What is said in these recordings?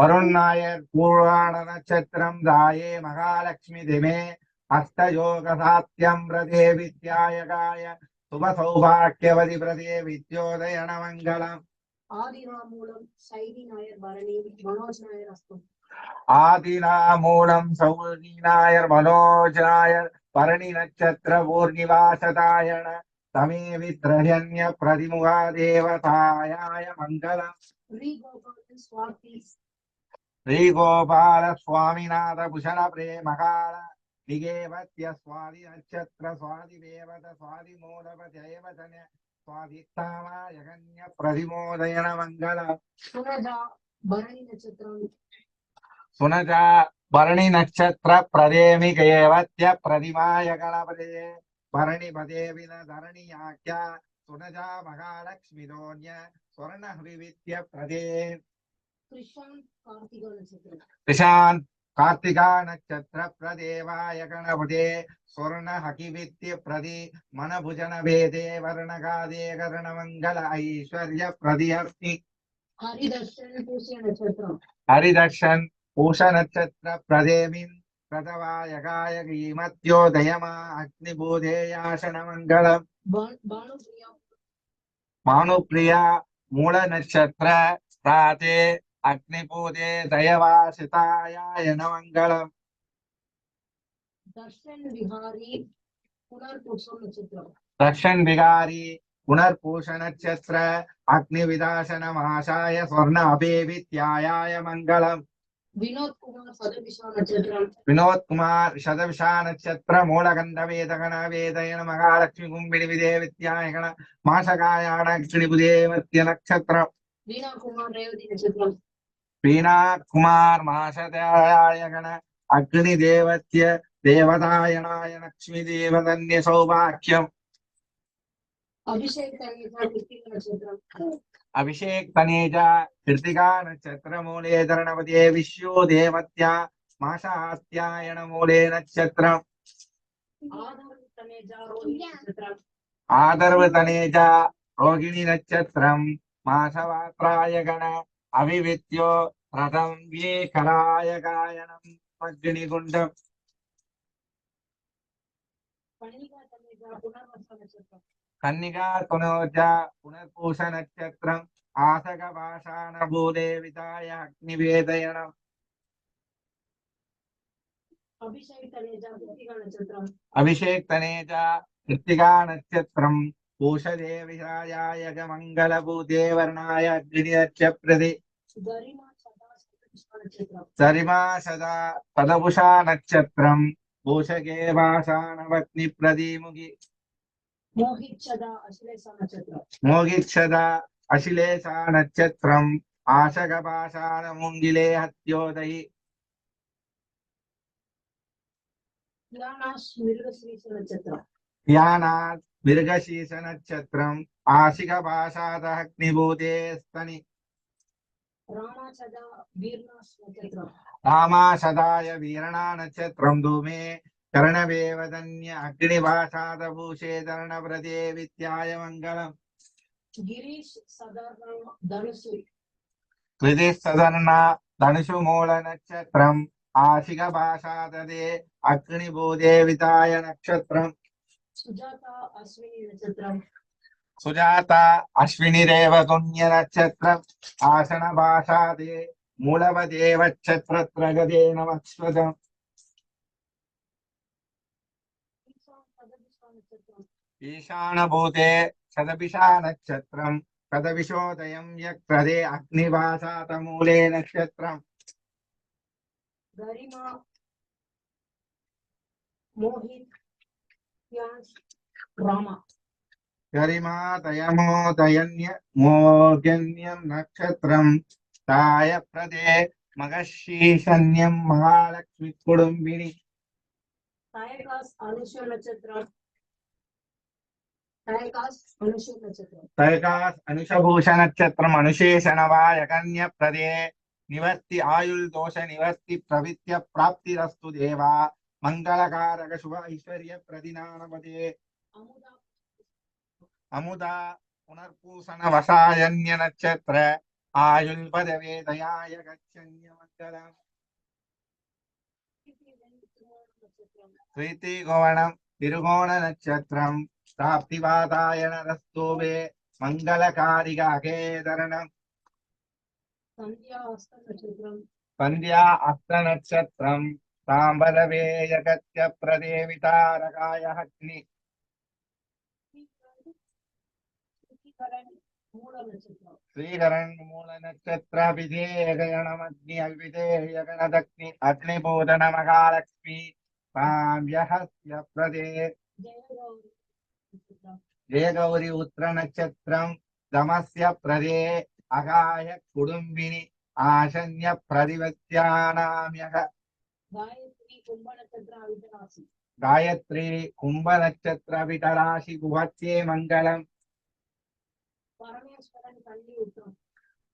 வருணாயர் பூர்வாண நட்சத்திரம் தாயே மகாலட்சுமி திமே. அஷ்டயோக சாத்தியம் பிரதே வித்யாயகாய. சுப சௌபாக்கியவதி பிரதே வித்யோதயன மங்களம் ஆதிராமூலம் சைதி நாயர் பரணி மனோஜ் நாயர் அஸ்தம். சௌரி நாயர் மனோஜ் நாயர். பரணி நட்சத்திர பூர்ணிவாசதாயண தமே வித்ரஹன்ய பிரதிமுகா தேவதாயாய மங்களம். श्रीगोपाल स्वामिनाथ भूषण प्रेमकाल निगेवत्य स्वादि नक्षत्र स्वादि देवत स्वादि मूलप जयवचन स्वादित्तामायगन्य प्रतिमोदयन मङ्गल सुनजा भरणि नक्षत्र सुनजा भरणि नक्षत्र प्रदेमि गयवत्य प्रतिमाय गणपदे भरणि पदेविन धरणि याख्या सुनजा महालक्ष्मी स्वर्णहविविद्य प्रदे त्रिशान् कार्तिका नक्षत्र प्रदेवाय गणपते स्वर्ण हकिवित्य प्रदि मनभुजन भेदे वर्णगादे कर्णमङ्गल ऐश्वर्य प्रदिहस्ति हरिदर्शन पूष नक्षत्र प्रदेमिन् प्रदवाय गाय गीमत्योदयमा अग्निबोधेयाशनमङ्गलम् भानुप्रिया மூல நட்சத்திர பிராதே அக்னி பூதே தயவாசிதாயாய நமங்கலம் தர்ஷன் விகாரி புனர்பூச நட்சத்திரம் தர்ஷன் நட்சத்திர அக்னி விதாசன மாசாய ஸ்வர்ண அபேவித்யாயாய மங்களம் வினோத் குமார் சதவிஷா நட்சத்திர மூலகண்ட வேதகண வேதயன மகாலட்சுமி கும்பிடி விதே வித்யாயகண மாசகாயாடாட்சிணி புதே மத்திய நட்சத்திரம். வீணா குமார் மாசதாயகண அக்னி தேவத்திய தேவதாயனாய லட்சுமி தேவதன்ய சௌபாக்கியம். அபிஷேக் अभिषेक तनेज कृतिका नक्षत्र मूले धरणवदे विश्वो देवत्या स्माशास्त्यायण मूले नक्षत्र आदर्व तनेज रोहिणी नक्षत्रम मासवात्राय गण अभिवित्यो रथम ये कराय गायनम मग्निगुंड पुनर्वस नक्षत्र కన్నిగా తొనోజ పునర్పూష నక్షత్రం ఆసక పాషాణ భూదే విదాయ అగ్నివేదయనం. అభిషేక్ తనేజ కృత్తికా నక్షత్రం పూషదేవి మంగళ మంగళభూతే వర్ణాయ అగ్నిర్చ ప్రతి సరిమా సదా పదభుషా నక్షత్రం భూషగే భాషాణవగ్ని ప్రదీముగి मोहिक्षदा अशिलेशा नक्षत्रम् आशकपाशानमुङ्गिले हत्योदयि। यानात् मृगशीर्षनक्षत्रम्। आशिकपाशादग्निभूते स्तनि। रामाशदाय वीरणा नक्षत्र धूमे। కరణవేవదన్య అగ్నివాసాదభూషేధరణవ్రతే విద్యాయ మంగళం గిరీష్ ధనుసు గిరీష్ సదర్ణ ధనుషు మూల నక్షత్రం ఆశిక భాషాదే అగ్నిభూదేవితాయ నక్షత్రం నక్షత్రం సుజాత అశ్విని రేవగుణ్య నక్షత్రం ఆసన భాషాదే నమస్వతం ईशानभूते शतपिशा नक्षत्रम् शतपिशोदयम् यक्रदे अग्निवासातमूले नक्षत्रम्। गरिमा गरिमातयमोदयन्य मोदन्यम् नक्षत्रम् ताय प्रदे मगशीषन्यम् महालक्ष्मी कुडुम्बिनि सायकास् आदिश्य नक्षत्रम्। त्रैकास अनुषभूषण नक्षत्रम अनुशेषण वायकन्य प्रदे निवर्ति आयुल दोष निवर्ति प्रवृत्य प्राप्तिरस्तु देवा मंगलकारक शुभ ऐश्वर्य प्रदिनानपदे अमुदा पुनर्पूषण वसायन्य नक्षत्र आयुल पदवे दयाय गच्छन्य मंगलम प्रीति गोवणम तिरुगोण नक्षत्रम సాప్తివాతాయణరస్తోవే మంగళకారిగా అకేదరణం సంధ్యా అస్త నక్షత్రం సాంబలవేయగత్య ప్రదేవితారకాయ అగ్ని శ్రీకరణ్ మూల నక్షత్ర విధేయగణమగ్ని అవిధేయగణదగ్ని అగ్నిభూత నమకాలక్ష్మి సామ్యహస్య ప్రదే జయగౌరి ఉత్తర నక్షత్రం దమస్య ప్రదే అగాయ కుడుంబిని ఆశన్య ప్రతివత్యానామ్యహ గాయత్రి కుంభ నక్షత్ర విటరాశి గుహత్యే మంగళం.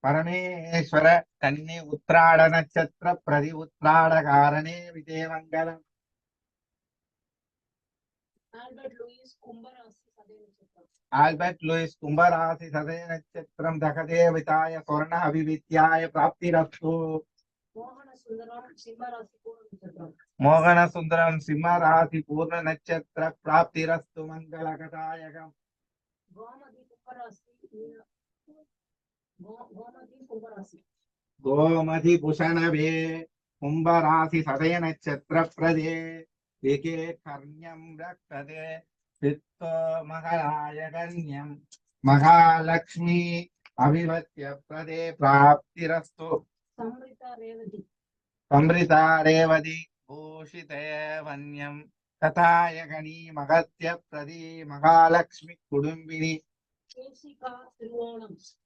పరమేశ్వర కన్ని ఉత్రాడ నక్షత్ర ప్రతి ఉత్రాడ కారణే విజయ మంగళం. ఆల్బర్ట్ లూయిస్ కుంభరాశి आल्बर्ट् लुयिस् कुम्भराशि सदय नक्षत्रं दखदेवताय स्वर्ण अभिवित्याय प्राप्तिरस्तु मोहनसुन्दरं सिंहराशि पूर्णनक्षत्र प्राप्तिरस्तु मङ्गलकदायकम् गोमति कुशनभे कुम्भराशि सदय नक्षत्र प्रदे विके कर्ण्यं रक्षते वित्तोमहराय गण्यम् महालक्ष्मी अभिवत्य प्रदे प्राप्तिरस्तु संवृता रेवति भूषिते वन्यम् तथाय गणीमगत्य प्रदी महालक्ष्मि कुडुम्बिनि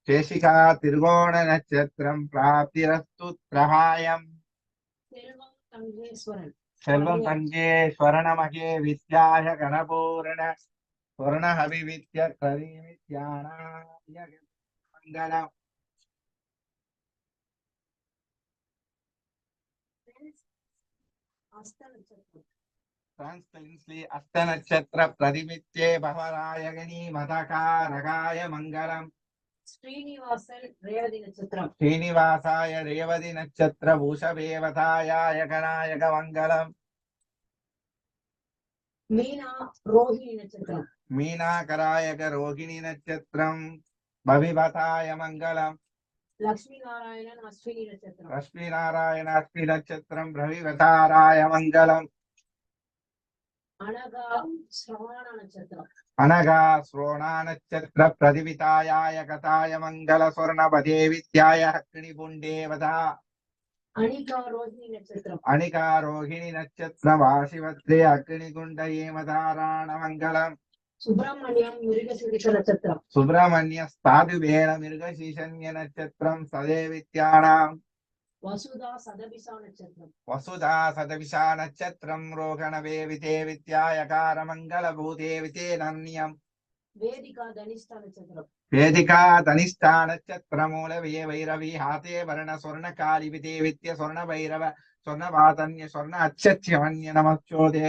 शेषिका त्रिकोणनक्षत्रम् प्राप्तिरस्तु प्रहायम् सर्वं सङ्गे स्वर्णमहे विद्याय गणपूर्ण स्वर्णहविविद्य करिविद्याणाय मङ्गलम् ट्रांसपेरेंसी अस्त नक्षत्र प्रतिमित्ये भवरायगणी मदकारगाय मङ्गलम् శ్రీనివాసాయ రేవతి నక్షత్ర భూషభేవతాయాయ కనాయక మంగళం. మీనా రోహిణి నక్షత్రం. మీనాకరాయక రోహిణి నక్షత్రం. భవిభతాయ మంగళం. లక్ష్మీనారాయణ అశ్విని నక్షత్రం. లక్ష్మీనారాయణ అశ్విని నక్షత్రం. భవిభతారాయ మంగళం. अस्मि नक्षत्रम् भविवताराय मङ्गलम् அனகா சிரவண நட்சத்திரம் अनगा श्रोणा नक्षत्र प्रतिवितायाय गताय मङ्गल स्वर्णपदे विद्याय हक्निपुण्डेवता அனிகா ரோஹிணி நட்சத்திரம் अणिका रोहिणी नक्षत्र वाशिवत्रे अग्निकुण्डये मदाराण मङ्गलम् சுப்பிரமணியம் மிருகசீரிஷ நட்சத்திரம் सुब्रह्मण्यस्तादुवेण मृगशीशन्य नक्षत्रम् सदेवित्याणाम् வசுதா சதபிஷா நட்சத்திரம். வசுதா சதபிஷா நட்சத்திரம். ரோகணவே விதே வித்யாயகார மங்கள பூதே விதே நன்யம் வேதிகா தனிஷ்டா நட்சத்திரம். வேதிகா தனிஷ்டா நட்சத்திர மூலவே வைரவி ஹாதே வரண சொர்ண காளி விதே வித்ய சொர்ண வைரவ சொர்ண வாதன்ய சொர்ண அச்சத்யமன்ய நமச்சோதே.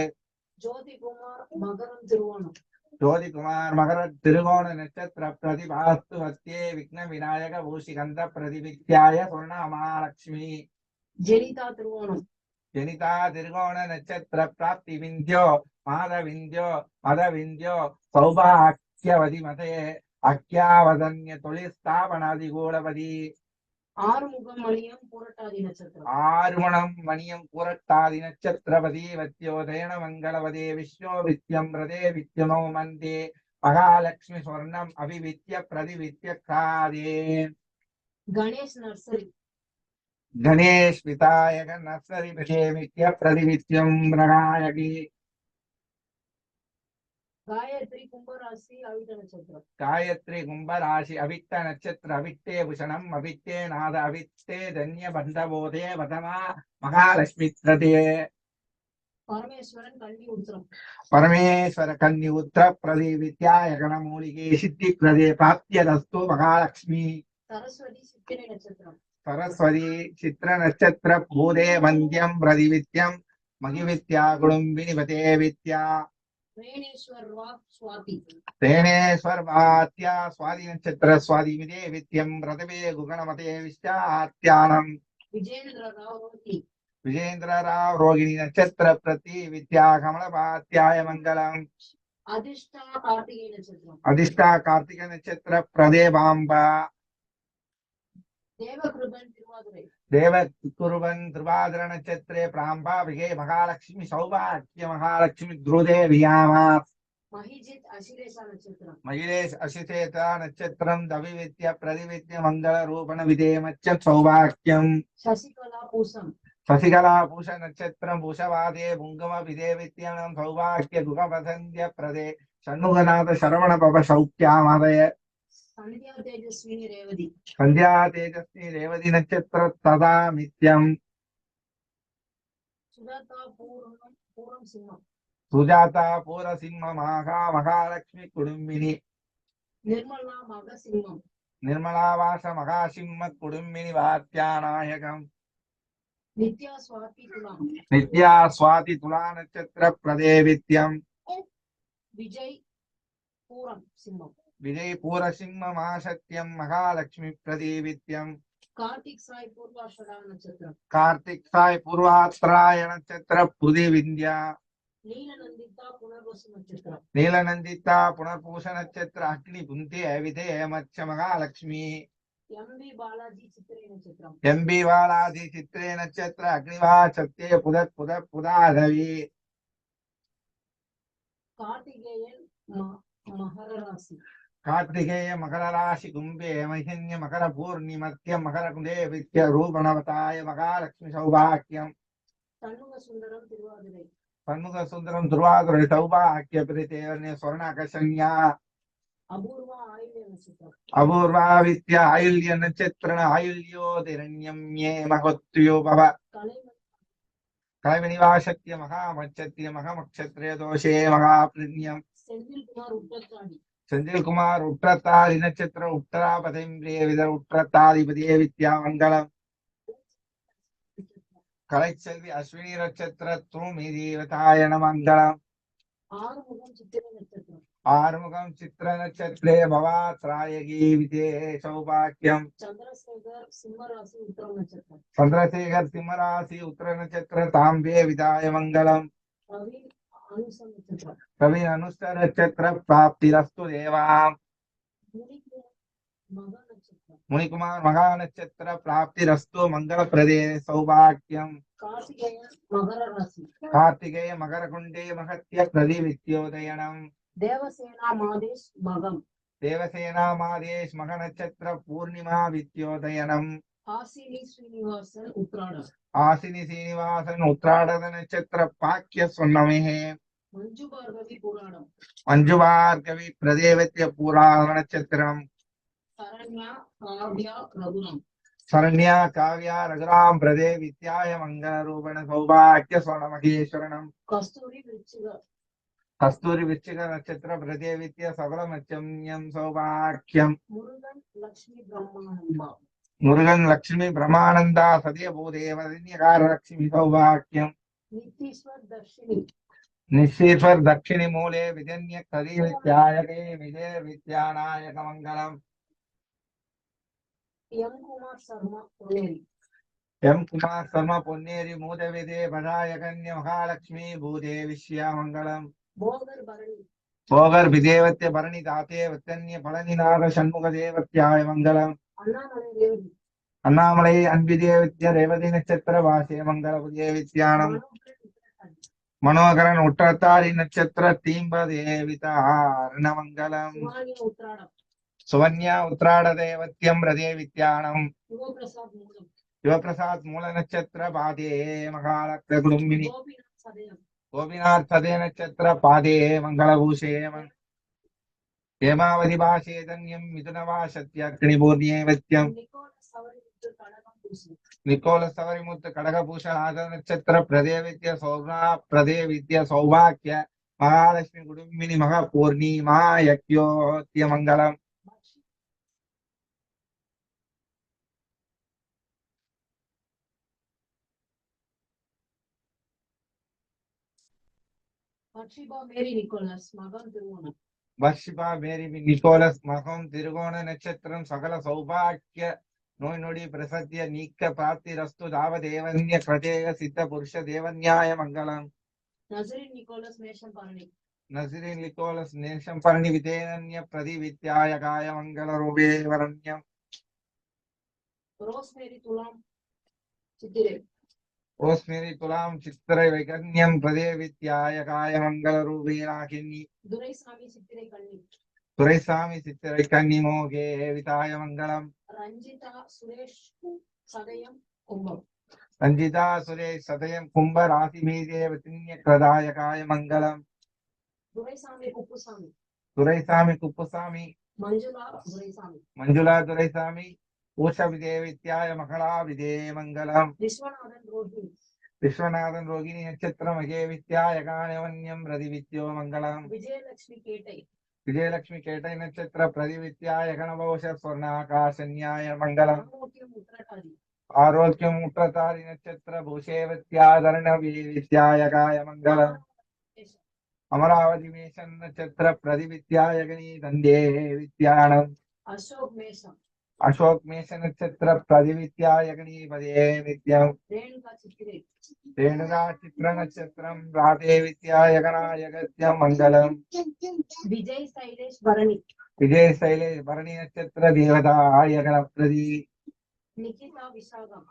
ஜோதி குமார் மகரம் திருவோணம். ज्योति कुमार मगर त्रिकोण नक्षत्र प्रतिभा विघ्न विनायक भूषिकंद प्रतिपिताय स्वर्ण महालक्ष्मी जनिता त्रिकोण जनिता त्रिकोण नक्षत्र प्राप्ति विंध्यो मद विंध्यो मद विंध्यो सौभाख्यवधि मत अख्यावधन्य तुस्थापनादिगूढ़ ஆறுமணம் மணியம் பூரட்டாதி நட்சத்திரபதி வத்தியோதயன மங்களவதே விஸ்வோ வித்யம் ரதே வித்யமோ மந்தே மகாலட்சுமி சொர்ணம் அபிவித்ய பிரதிவித்ய காதே கணேஷ் நர்சரி. கணேஷ் விதாயக நர்சரி பிரதேவித்ய பிரதிவித்யம் மகாயகி காயத்ரி கும்பராசி அவிட்ட நட்சத்திரம். காயத்ரி கும்பராசி அவிட்ட நட்சத்திர அவிட்டே புஷணம் அவிட்டே நாத அவிட்டே தன்ய பண்டபோதே பதமா மகாலட்சுமி திரதே. பரமேஸ்வரன் கன்னி உத்திரம். பரமேஸ்வர கன்னி உத்திர பிரதி வித்யாயகன மூலிகே சித்தி பிரதே பிராப்தியதஸ்து மகாலட்சுமி. சரஸ்வதி சித்திரை நட்சத்திரம். சரஸ்வதி சித்திர நட்சத்திர பூதே வந்தியம் பிரதிவித்யம் மகிவித்யா குடும்பினி பதே வித்யா. ేణేశ్వర్ వాత్యా స్వాధి నక్షత్ర స్వాధి విదే విద్యం రథవే గుగణమతే విశ్చాత్యానం విజేంద్ర రావ్ రోగిణి నక్షత్ర ప్రతి విద్యా కమల వాత్యాయ మంగళం అధిష్టా కార్తీక నక్షత్ర ప్రదేవాంబ దేవకృపన్ देवकुर्वन् ध्रुवादरणचत्रे प्राम्भाभिगे महालक्ष्मी सौभाग्य महालक्ष्मी महालक्ष्मि ध्रुदेव्यामा महिलेश अशितेता नक्षत्रं दविविद्य प्रतिविद्य मङ्गलरूपण विधेमच्चत् शशिकला शशिकलापूष नक्षत्रं पूषवादे पुङ्गमभिदेविद्यानं सौभाग्य दुःखपसन्द्य प्रदे षण्मुखनाथ शरवणपव सौख्यामदय சந்தியா தேஜஸ்வி ரேவதி நட்சத்திர ததா நித்யம் சுஜாதா பூர சிம்மம். மகா மகாலட்சுமி குடும்பினி. நிர்மலா மக சிம்மம் நிர்மலாவாச மகாசிம்ம குடும்பினி வாத்தியா நாயகம். நித்யா சுவாதி துலா நட்சத்திர பிரதேவித்யம் விஜய் பூரம் சிம்மம். விஜயபூரசிம்ம மாசத்தியம் மகாலட்சுமி பிரதீவித்யம் கார்த்திக் சாய் பூர்வாஷரா நட்சத்திரம் கார்த்திக் சாய் பூர்வாத்ராய நட்சத்திர புதிவிந்தியா நீலநந்திதா புனர்பூச நட்சத்திர அக்னி புந்தி அவிதே மச்ச மகாலட்சுமி எம்பி பாலாஜி சித்திரே நட்சத்திர அக்னிவா சத்தே புதத் புத புதாதவி கார்த்திகேயன் மகர ராசி कार्तिकेय मकर राशि कुंभे महिन्य मकर पूर्णिमत्य मकर कुंडे वित्य रूपणवताय மகாலட்சுமி சௌபாக்கியம். பன்முக சுந்தரம் திருவாதுரை. சௌபாக்கிய பிரித்தேவன்ய சுவர்ணாகர்ஷன்யா அபூர்வா வித்ய ஆயுள்ய நட்சத்திரன ஆயுள்யோதிரண்யம் ஏ மகத்யோபவ கலைவினிவாசத்திய மகாமட்சத்திய மகமக்ஷத்ரிய தோஷே மகாபிரிண்யம். செந்தில் குமார் உத்தத்தாடி செந்தில்குமார் உற்றத்தாதி நட்சத்திர உற்றராபதைம்பிரியவித உற்றத்தாதிபதியே வித்யா மண்டலம் கலைச்செல்வி அஸ்வினி நட்சத்திர தூமிதீவதாயன மண்டலம் ஆறுமுகம் சித்திர நட்சத்திரே பவா திராயகி விஜே சௌபாக்கியம். சந்திரசேகர் சிம்மராசி உத்தர நட்சத்திர தாம்பே விதாய மங்களம் कवि अनुस्तर चक्र प्राप्तिरस्तु देवाम। मुनिकुमार महा प्राप्तिरस्तु मंगल प्रदे सौभाग्यम। कार्तिकेय मकर कुंडे महत्य प्रदि विद्योदयनम। देवसेना मादेश मगम। देवसेना मादेश मघ नक्षत्र पूर्णिमा विद्योदयनम। हासिनी श्रीनिवासन उत्तरायण। हासिनी श्रीनिवासन उत्तरायण नक्षत्र पाक्य सुन्नमे மஞ்சுபார்கவி பிரதேவத்திய பூராரண சத்திரம் சரண்யா காவ்யா ரகுராம் பிரதே வித்யாய மங்களரூபண சௌபாக்கிய சோழ மகேஸ்வரணம் கஸ்தூரி விச்சிக நட்சத்திர பிரதே வித்ய சபல சௌபாக்கியம் முருகன் லட்சுமி பிரமானந்தா சதய பூதேவதிகார லட்சுமி சௌபாக்கியம் நித்தீஸ்வர் தர்ஷினி निःशीर्षर्दक्षिणिमूले विजन्य कलिविद्यायके विजय विद्यानायक मङ्गलम् एम् कुमार शर्मा पुण्येरि मूदविदे भजायकन्य महालक्ष्मी भूदे विश्यामङ्गलम् भोगर् विदेवत्य भरणि दाते वत्तन्य फलनिनाग षण्मुख देवत्याय मङ्गलम् அண்ணாமலை அன்பிதேவித்ய ரேவதி நட்சத்திர வாசே மங்கள புதிய வித்யானம் மனோகரன் உற்றத்தாரி நட்சத்திர தீம்பதேவிதாரணமங்கலம். சுவன்யா உத்ராட தேவத்தியம் ரதே வித்யானம் சிவபிரசாத் மூல நட்சத்திர பாதே மகாலக்ஷ குடும்பினி. கோபிநாத் சதே நட்சத்திர பாதே மங்களபூஷேமன் ஹேமாவதி பாஷேதன்யம் மிதுனவா சத்யாக்னி பூர்ணியே வத்தியம் ದೇವಿತ್ಯಾಣಂ ಮನೋಹರನ್ ಉಟ್ಟತಾರಿ ನಕ್ಷತ್ರ ತೀಂಬ ದೇವಿತ ಮಂಗಲಂ ಶಿವಾನಿ ಉತ್ರಾಡ ಸುವನ್ಯ ಉತ್ರಾಡ ದೇವತ್ಯಂ ಹೃದಯವಿತ್ಯಾಣಂ ಶಿವಪ್ರಸಾದ್ ಮೂಲಂ ಶಿವಪ್ರಸಾದ್ ಮೂಲ ನಕ್ಷತ್ರ ಪಾದೇ ಮಹಾಲಕ್ಷ್ಮ ಕುಟುಂಬಿನಿ ಗೋಪಿನಾಥ್ ಸದಯಂ ಗೋಪಿನಾಥ್ ಸದೇ ನಕ್ಷತ್ರ ಪಾದೇ ಮಂಗಳಭೂಷೇ ಮಂ- ಹೇಮಾವತಿ ಭಾಷೆ ಧನ್ಯಂ ಮಿಥುನ ಭಾಷತ್ಯ ಅಗ್ನಿಪೂರ್ಣಿಯೇ ವತ್ಯಂ ನಿಕೋಲಸ್ ಅವರಿ ವಿದ್ಯುತ್ ಕಳಗಂ ಪೂಸಿ ನಿಕೋಲ ಸವರಿಮುತ್ತು ಕಡಗಭೂಷಣ ಆದ ನಕ್ಷತ್ರ ಪ್ರದೇವಿದ್ಯ ಸೌಭಾ ಪ್ರದೇವಿದ್ಯ ಸೌಭಾಗ್ಯ ಮಹಾಲಕ್ಷ್ಮಿ ಕುಟುಂಬಿನಿ ಮಹಾ ಪೂರ್ಣಿಮಾ ಯಜ್ಞೋತ್ಯ ಮಂಗಳಂ ಭಕ್ಷಿ வர்ஷிபா மேரி நிக்கோலஸ் மகன் திருவோணம் வர்ஷிபா மேரி நிக்கோலஸ் மகம் திருகோண நட்சத்திரம் சகல சௌபாக்கிய නොයි ප්‍රසත්තිය නික්ක පාත්ති රස්තු දාව දේවන්‍ය කටේක සිද්ධ පුරුෂ දේවන්‍යාය මංගලං නසරින් නිකෝලස් මේෂම් පරණි නසරින් නිකෝලස් නේෂම් පරණි විදේනන්‍ය ප්‍රතිවිත්‍යාය කාය මංගල රූපේ වරණ්‍යම් රෝස්මේරි තුලම් චිත්‍රේ රෝස්මේරි තුලම් චිත්‍රේ වෛගන්‍යම් ප්‍රදේවිත්‍යාය කාය මංගල රූපේ රාකිනී දුරේ ස්වාමී චිත්‍රේ කන්නේ துரைசாமி சித்திரை கன்னி மோகே விதாய மங்களம். ரஞ்சிதா சுரேஷ் சதயம் கும்பம். ரஞ்சிதா சுரேஷ் சதயம் கும்ப ராசி மீதே வித்தின்ய கிரதாய காய மங்களம். துரைசாமி குப்புசாமி. துரைசாமி குப்புசாமி. மஞ்சுளா துரைசாமி. மஞ்சுளா துரைசாமி. ஊஷ விதே வித்யாய மகளா விதே மங்களம். விஸ்வநாதன் ரோஹிணி. விஸ்வநாதன் ரோகிணி நட்சத்திரம் மகே வித்யாய காயவன்யம் பிரதி வித்யோ மங்களம். விஜயலட்சுமி கேட்டை. விஜயலட்சுமி கேட்டை நட்சத்திர பிரதிவித்யாய கணபோஷ ஸ்வர்ணாகாசன்யாய மங்களம். ஆரோக்கியம் உத்திரட்டாதி உற்றதாரி நட்சத்திர பூஷே வித்யாதரண காய மங்களம். அமராவதி மேஷன் நட்சத்திர பிரதி வித்யாய தந்தே வித்யானம். அசோக் மேஷம். அசோக் மேஷ நட்சத்திர பிரதி வித்யாய கணி பதே நித்யம் ரேணுகா சித்திரை நட்சத்திரம் ராதே வித்யாய கணாய கத்யம் மங்களம். விஜய் சைலேஷ் பரணி. விஜய சைலே பரணி நட்சத்திர தேவதாய கண பிரதி நிகிதா விசாகம்.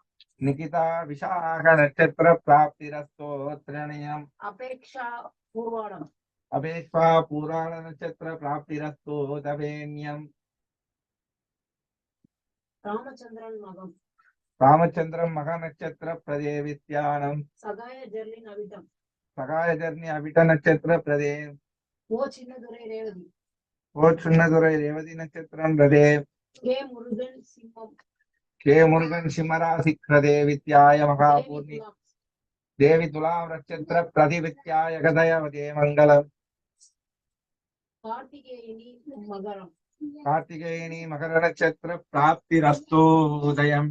விஷாக நட்சத்திர பிராப்திரஸ்தோத்ரணயம் அபேக்ஷா பூர்வாடம் அபேஷ்வா புராண நட்சத்திர பிராப்திரஸ்தோ தவேன்யம் ராமச்சந்திரன் மகம் ராமச்சந்திரம் மக நட்சத்திர பிரதே வித்யானம் சகாய ஜெர்லின் அவிட்டம் சகாயதர்ணி அவிட்ட நட்சத்திர பிரதே ஓ சின்னதுரை ரேவதி ஓ சுண்ணதுரை ரேவதி நட்சத்திரம் பிரதே கே முருகன் சிம்மம் கே முருகன் சிம்மராசி கிருதே வித்யாய தேவி மகாபூர்ணி துலாம். தேவி துலாம் நட்சத்திர பிரதி வித்யாய கதயவதே மங்களம் கார்த்திகேயனி மகரம் கார்த்திகேயனி மகர நட்சத்திர பிராப்திரஸ்து உதயம்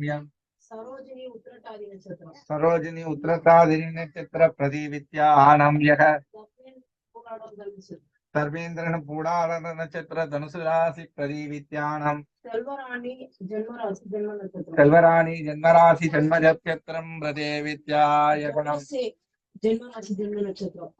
சரோஜினி உத்திரட்டாதி நட்சத்திரம். சரோஜினி உத்திரதாதினி நட்சத்திர பிரதி வித்யானம் யக. தப்பேன் போராடம் தனுசு. சர்வேந்திரன் பூடாளன நட்சத்திர தனுசு ராசி பிரதி வித்யானம் செல்வராணி ஜென்மராசி ஜென்ம நட்சத்திரம். செல்வராணி ஜன்மராசி ஜன்ம நட்சத்திரம் பிரதே வித்யாய குணம் ஜென்மராசி ஜென்ம நட்சத்திரம்.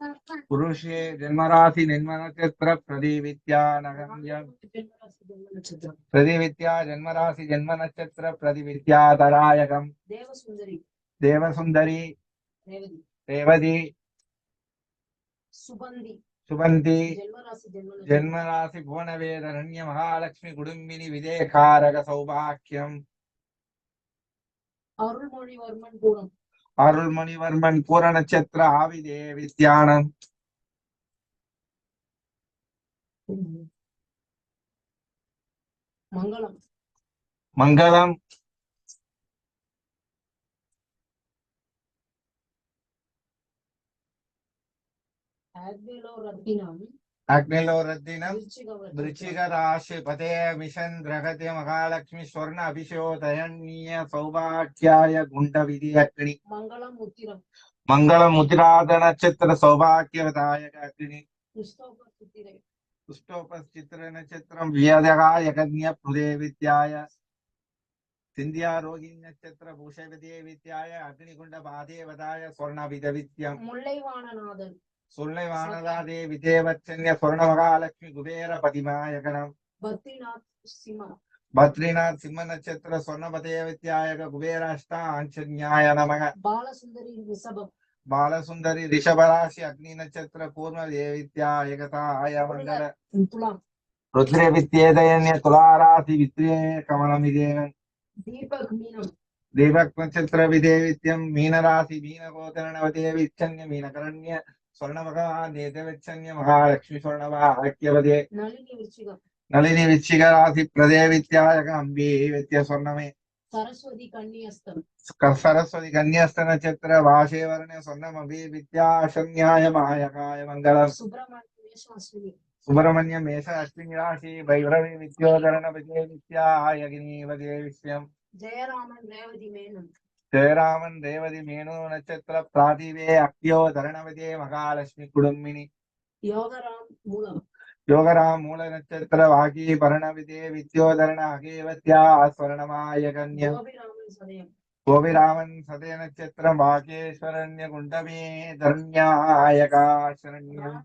புருஷே ஜன்மராசி நின்ம நட்சத்திர பிரதி வித்யானகம் ஜென்மராசி ஜென்ம நட்சத்திரம். பிரதி வித்யா ஜன்மராசி ஜன்ம நட்சத்திர பிரதி வித்யாதராயகம் தேவசுந்தரி. தேவசுந்தரி. ரேவதி. சுபந்தி. சுபந்தி. ஜென்மராசி ஜென்ம புவனவேதரண்ய மகாலட்சுமி குடும்பினி விதேகாரக சௌபாக்கியம். அருள்மொழிவர்மன் பூரம் அருள்மணிவர்மன் பூர நட்சத்திர ஆவிதே வித்யானம் மங்களம். மங்களம். ஆக்வேலோ ரத்தினம் அக்னிலோ ரத்தினம் விருச்சிக ராசி பதே மிஷன் கிரகதே மகாலட்சுமி ஸ்வர்ண அபிஷோதயன்ய சௌபாக்கியாய குண்ட விதி அக்னி மங்களம் உத்திரம் மங்களம் முதிராத நட்சத்திர சௌபாக்கியவதாயக அக்னி கிறிஸ்தோப சித்திரை நட்சத்திரம் வியதகாய கன்ய புதே வித்யாய சிந்தியா ரோகி நட்சத்திர பூஷவிதே வித்யாய அக்னிகுண்ட பாதேவதாய ஸ்வர்ணவித வித்யம் முல்லைவாணநாதன் ಸುಳ್ಳೆ ವಾನದಾದೇವಿ ದೇವಚನ್ಯ ಸ್ವರ್ಣ ಮಹಾಲಕ್ಷ್ಮಿ ಕುಬೇರ ಪದಿಮಾಯಕಣಂ பத்ரிநாத் சிம்ம நட்சத்திர சொன்னபதய வித்யாயக குபேராஷ்டா ஆஞ்சன்யாய நமக பாலசுந்தரி ரிஷபம் பாலசுந்தரி ரிஷபராசி அக்னி நட்சத்திர கூர்ம தேவித்யாயகதாய மங்கள ருத்ரே வித்யேதயன்ய துலாராசி வித்ரே கமலம் விதேவன் தீபக் மீனம் தீபக் நட்சத்திர விதேவித்யம் மீனராசி மீனகோதரணவதேவிச்சன்ய மீனகரண்ய స్వర్ణవగా నేతవచ్చన్య మహాలక్ష్మి స్వర్ణవా ఐక్యవదే నళిని విచ్చిక రాశి ప్రదే విద్యాయక అంబి విద్య స్వర్ణమే సరస్వతి కన్యస్తం సరస్వతి కన్యస్త నక్షత్ర భాషే వర్ణే స్వర్ణమభి విద్యాశన్యాయ మాయకాయ మంగళ సుబ్రహ్మణ్య సుబ్రహ్మణ్య మేష అశ్విని రాశి భైరవి విద్యోధరణ విజయ విద్యాయగిని విజయ విషయం జయరామన్ రేవతి మేనం ஜெயராமன் ரேவதி மேனு நட்சத்திர பிராதிவே அக்யோ தரணவதே மகாலட்சுமி குடும்பினி. யோகராம் மூலம். யோகராம் மூல நட்சத்திர வாகி பரணவிதே வித்யோதரண அகேவத்யா ஸ்வரணமாய கன்யா. கோபிராமன் சதய நட்சத்திரம் வாகேஸ்வரண்ய குண்டமே தர்ணியாயகாசரண்யம்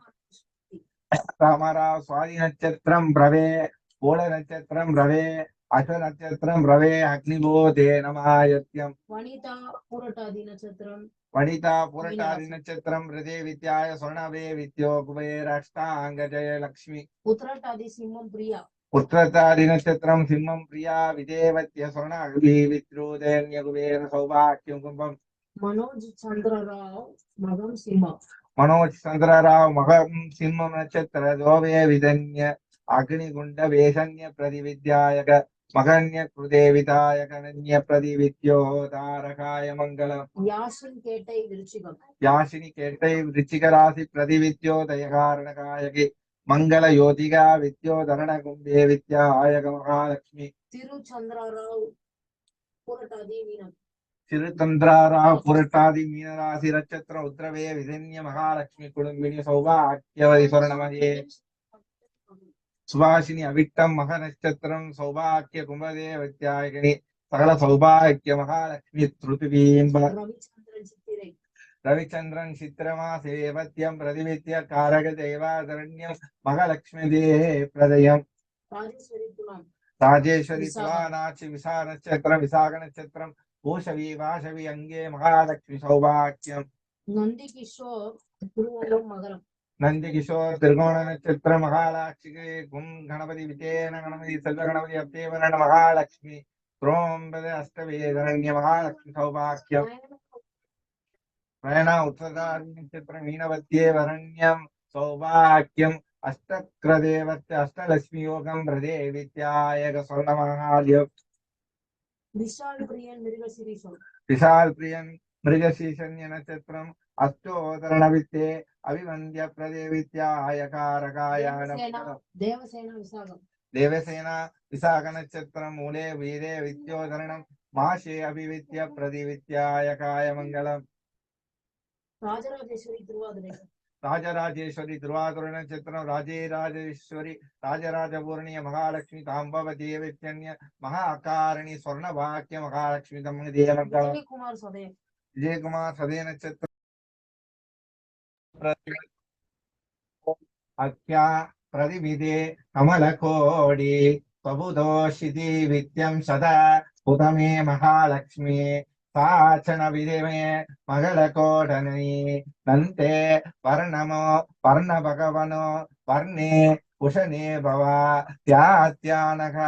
ராமரா சுவாதி நட்சத்திரம் பிரவே ஓல நட்சத்திரம் பிரவே அஸ்வ நட்சத்திரம் ரவே அக்னிபோதே நமாயத்யம் வனிதா பூரட்டாதி நட்சத்திரம் வனிதா புரட்டாதி நட்சத்திரம் ஹிருதே வித்யாய சொர்ணவே வித்யோ குபேரஷ்டாங்க ஜெய லக்ஷ்மி உத்திரட்டாதி சிம்மம் பிரியா உத்திரத்தாதி நட்சத்திரம் சிம்மம் பிரியா விதேவத்ய சொர்ண அக்னி வித்ரோதேன்ய குபேர சௌபாக்கியம் கும்பம் மனோஜ் சந்திரராவ் மகம் சிம்மம் மனோஜ் சந்திரராவ் மகம் சிம்மம் நட்சத்திர தோவே விதன்ய அக்னிகுண்ட வேஷன்ய பிரதிவித்யாயக மகன்ய கிருதே விதாயக நன்ய பிரதிவித்யோ தாரகாய மங்களம். யாஷின் கேட்டை விருச்சிகம். யாசினி கேட்டை விருச்சிக ராசி பிரதிவித்யோதய காரணகாயகி மங்கள யோதிகா வித்யோதரண கும்பே வித்யாயக மகாலட்சுமி திருச்சந்திரராவ் பூரட்டாதி மீனம். சிறுதந்திராராவ் புரட்டாதி மீனராசி நட்சத்திர உத்திரவே விதன்ய மகாலட்சுமி குடும்பினி சௌபாக்கியவதி சொர்ணமயே சுபாஷினி அவிட்டம் மக நட்சத்திரம் சௌபாக்கிய கும்பதே வித்யாயகினி சகல சௌபாக்கிய மகாலட்சுமி திருதிவீம்ப ரவிச்சந்திரன் சித்திரமா சேவத்தியம் பிரதிவித்ய காரக தேவாதரண்யம் மகாலட்சுமி தே பிரதயம். ராஜேஸ்வரி துலாம் விசா நட்சத்திரம் விசாக நட்சத்திரம் பூஷவி வாஷவி அங்கே மகாலட்சுமி சௌபாக்கியம். நந்தி கிஷோர் திருவள்ளம் மகரம். நந்தி கிஷோர் திருகோண நட்சத்திர மகாலட்சுமி கும் கணபதி விஜயன கணபதி செல்வ கணபதி அப்தேவன மகாலட்சுமி புரோம்பத அஷ்டவேதரண்ய மகாலட்சுமி சௌபாக்கியம். பிரயண உத்தராதி நட்சத்திர மீனவத்தியே வரண்யம் சௌபாக்கியம். அஷ்டக்ரதேவத்த அஷ்டலட்சுமி யோகம் பிரதே வித்யாயக சொர்ண மகாலியம். விஷால் பிரியன் மிருகசிரீஷம். விஷால் பிரியன் மிருகசீசன்ய நட்சத்திரம் அஷ்டோதரண வித்தே அபிவந்திய பிரதே வித்யாய காரகாயான தேவசேனா விசாக நட்சத்திரம் மூலே வீரே வித்யோதரணம் மாஷே அபிவித்ய பிரதிவித்யாய காய மங்களம் ராஜராஜேஸ்வரி திருவாதிரை ராஜராஜேஸ்வரி திருவாதுர நட்சத்திரம் ராஜே ராஜேஸ்வரி ராஜராஜபூர்ணிய மகாலட்சுமி தாம்பவ தேவச்சன்ய மகா அகாரணி சொர்ண வாக்கிய மகாலட்சுமி விஜயகுமார் சதயம் விஜயகுமார் சதய நட்சத்திரம் అఖ్యా ప్రతివిదే కమలకోడి ప్రబుదోషిది విద్యం సదా ఉదమే మహాలక్ష్మి సాచన విధిమే మగళకోటని నంతే వర్ణమో వర్ణ భగవనో వర్ణే కుషనే భవ త్యాత్యానక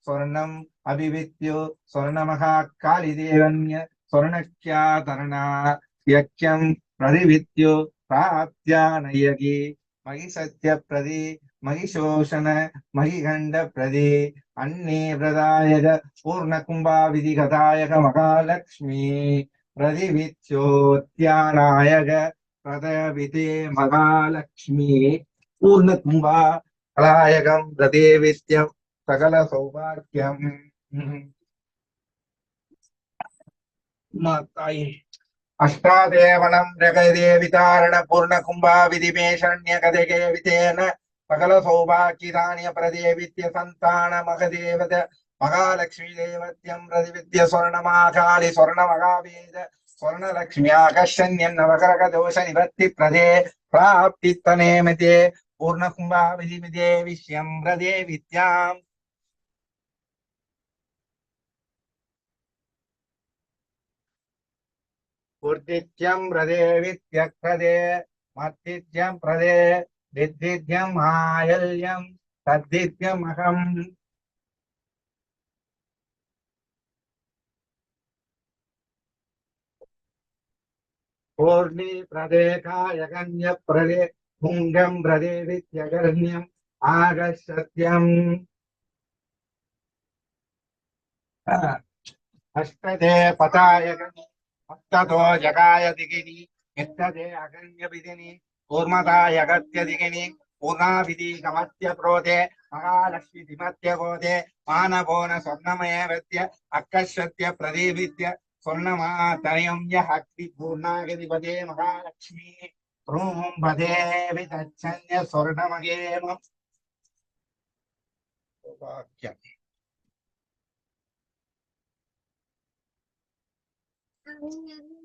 స్వర్ణం అభివిత్యు స్వర్ణమహ కాళిదేవన్య స్వర్ణఖ్యాతరణ యక్ష్యం ప్రతివిత్యు प्राप्त्यानयगि महिसत्यप्रति महिशोषण महिगण्डप्रदे अन्ये प्रदायक पूर्णकुम्भाविधिगतायक महालक्ष्मी प्रतिवित्योत्यानायक प्रदविते महालक्ष्मी पूर्णकुम्भा कलायकं प्रतिवित्यं सकलसौभाग्यम् माताये அஷ்டாதேவனம் ரகதே விதாரண பூர்ண கும்பா விதிமேஷண்ய கதகே விதேன பகல சௌபாக்கிதானிய பிரதேவித்ய சந்தான மகதேவத மகாலட்சுமி தேவத்யம் பிரதிவித்ய சுவர்ணமாகாளி சுவர்ண மகாவேத சுவர்ணலட்சுமியாகஷன்யன் நவகரக தோஷ நிவர்த்தி பிரதே பிராப்தி தனேமிதே பூர்ணகும்பா விதிமிதே விஷ்யம் பிரதேவித்யாம் కుర్తిత్యం హ్రదే విత్యహ్రదే మత్తిత్యం హ్రదే దిద్దిత్యం హాయల్యం తద్దిత్యం అహం. పూర్ణి ప్రదే కాయగన్య ప్రదే పుంగం ప్రదే విత్యగర్ణ్యం ఆగసత్యం అష్టదే పతాయగణ్యం తతో జగాయ దిగిని నిత్యదే అగణ్య విధిని కూర్మదాయగత్య దిగిని పూర్ణాభిధి గమత్య ప్రోదే మహాలక్ష్మి ధిమత్య గోదే మానభోన స్వర్ణమయ వ్యత్య అక్కశ్వత్య ప్రదీపిత్య స్వర్ణమాతయం యహక్తి పూర్ణాగధిపదే మహాలక్ష్మి రూం భదేవి తచ్చన్య స్వర్ణమగేమ వాక్యాన్ని 嗯